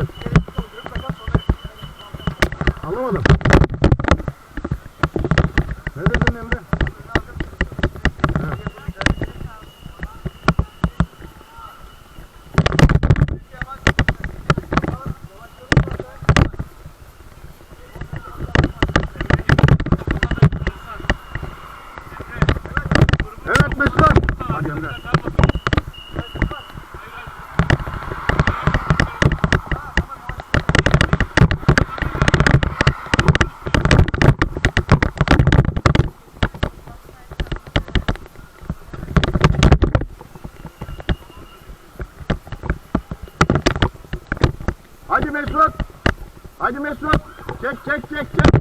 Evet. Anlamadım. Ne dedin Emre? Evet. Evet Mesut. Hadi Emre. Mesut. Çek çek çek çek.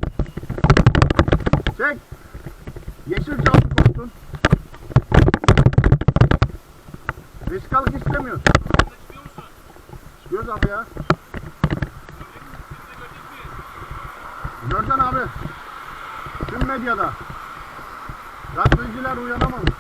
Çek. Yeşil çaldık olsun. Vesikalık istemiyoruz. Çıkıyoruz abi ya. Gördün abi. Tüm medyada. Gazeteciler uyanamamış.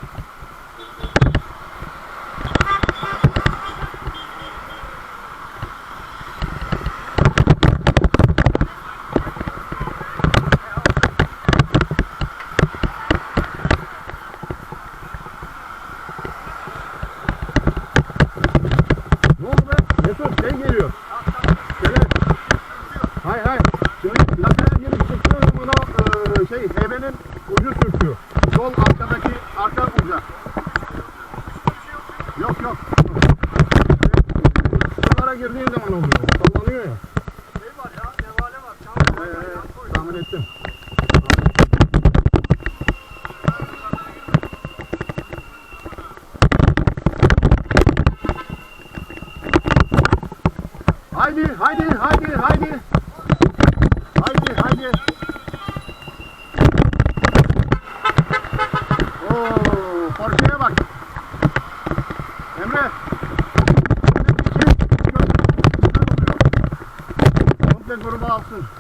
Ne oldu Mesut şey geliyor. Şöyle. Hay hay. Şimdi lazer gelip çıkıyor buna e, şey hebenin ucu sürtüyor. Sol arkadaki arka uca. Yok yok. Şuralara girdiği zaman oluyor. Sallanıyor ya. Şey var ya, nevale var. Çam He, Haydi, haydi, haydi, haydi. Haydi, haydi. Oo, Porsche'ye bak. Emre. Komple gruba alsın.